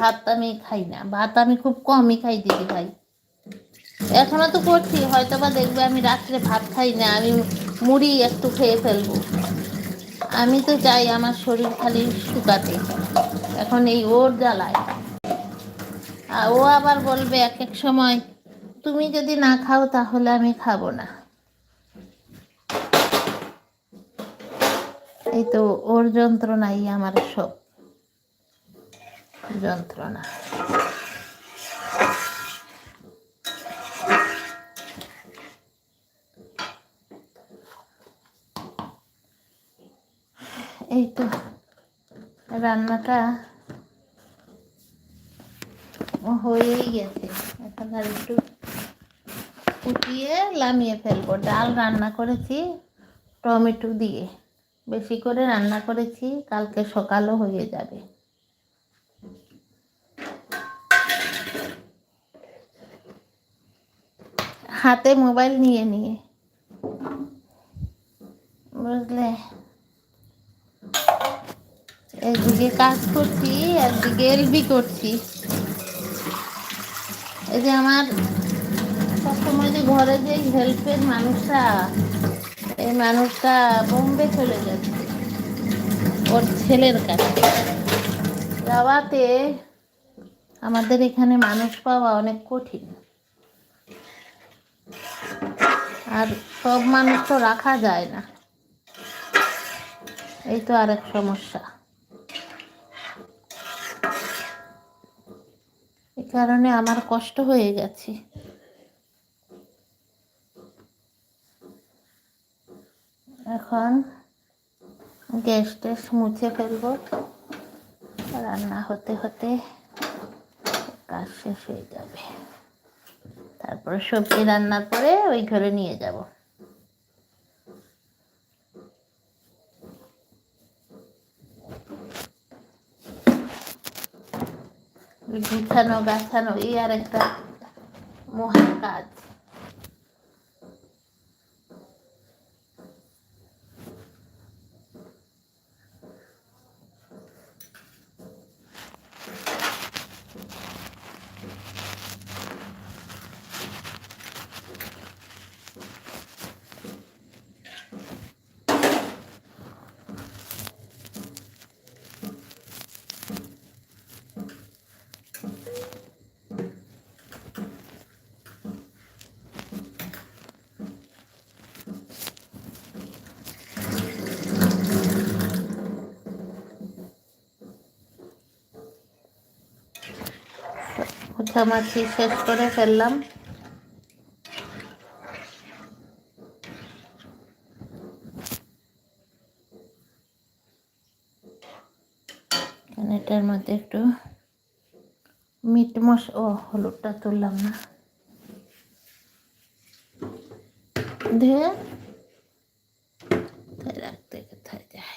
ভাত আমি খাই না, ভাত আমি খুব কমই খাই দিদি ভাই। এখনও তো করছি হয়তো বা দেখবে আমি রাত্রে ভাত খাই না, আমি মুড়ি একটু খেয়ে ফেলব। আমি তো চাই আমার শরীর খালি শুকাতে, এখন এই ওর জ্বালায়। আর ও আবার বলবে এক এক সময়, তুমি যদি না খাও তাহলে আমি খাব না। এই তো ওর যন্ত্রণাই আমার সব। যন্ত্রণা এই তো রান্নাটা হয়েই গেছে এখন আর একটু ফুটিয়ে লামিয়ে ফেলব ডাল রান্না করেছি টমেটো দিয়ে বেশি করে রান্না করেছি কালকে সকালও হয়ে যাবে হাতে মোবাইল নিয়ে নিয়ে। বুঝলে? একদিকে কাজ করছি, একদিকে এলবি করছি। এই যে আমার সবসময় যে ঘরে যে হেল্পের মানুষটা, এই মানুষটা বোম্বে চলে যাচ্ছে। ওর ছেলের কাছে। যাওয়াতে আমাদের এখানে মানুষ পাওয়া অনেক কঠিন। আর সব মানুষ তো রাখা যায় না। এই তো আরেক সমস্যা। এই কারণে আমার কষ্ট হয়ে গেছে। এখন গ্যাস ট্যাস মুছে ফেলব। রান্না হতে হতে কাজ শেষ হয়ে যাবে। তারপরে সবজি রান্না করে ওই ঘরে নিয়ে যাব। গুছানো গাছানো এই আর একটা মহা কাজ। মাছি শেষ করে ফেললাম। এটার মধ্যে একটু মিট মশ ও, হলুদটা তুললাম না। ধুয়ে রাখতে, কোথায় যায়